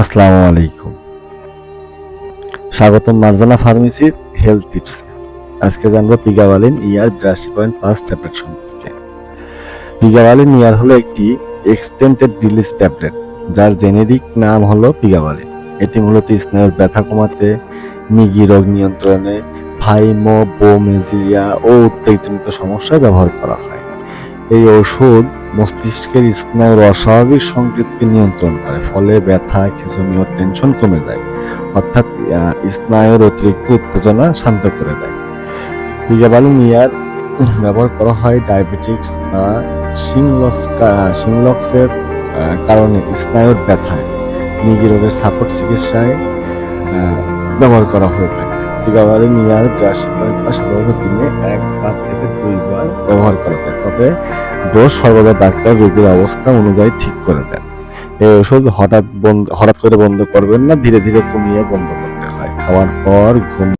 আসসালামু আলাইকুম। স্বাগতম মার্জানা ফার্মেসির হেলথ টিপস আজকে জানব পিগাওয়ালিন ইয়ার বিরাশি পয়েন্ট পাঁচ ট্যাবলেট সম্পর্কে। পিগাওয়ালিন ইয়ার হলো একটি এক্সটেন্ডেড রিলিজ ট্যাবলেট যার জেনেরিক নাম হলো পিগাওয়ালিন। এটি মূলত স্নায়ুর ব্যথা কমাতে, মিগি রোগ নিয়ন্ত্রণে ভাইমোবোমেজিয়া ও উত্তেজনিত সমস্যায় ব্যবহার করা হয়। এই ওষুধ মস্তিষ্কের স্নায়ুর অস্বাভাবিক সংকেতকে নিয়ন্ত্রণ করে, ফলে ব্যথা, খিঁচুনি ও টেনশন কমে যায়। অর্থাৎ স্নায়ুর অতিরিক্ত উত্তেজনা শান্ত করে দেয়। পিগাবালিন ইয়ার ব্যবহার করা হয় ডায়াবেটিক্স বা সিংলক্স সিংলক্সের কারণে স্নায়ুর ব্যথায়। মিগি রোগের সাপোর্ট চিকিৎসায় ব্যবহার করা হয়ে থাকে। পিগাবালিন ইয়ার বা সাধারণত দিনে একবার থেকে দুইবার ব্যবহার করা যায়। তবে ডোজ সর্বদা ডাক্তার রোগীর অবস্থা অনুযায়ী ঠিক করে দেন। এই ওষুধ হঠাৎ বন্ধ হঠাৎ করে বন্ধ করবেন না, ধীরে ধীরে কমিয়ে বন্ধ করতে হয়। খাওয়ার পর ঘুম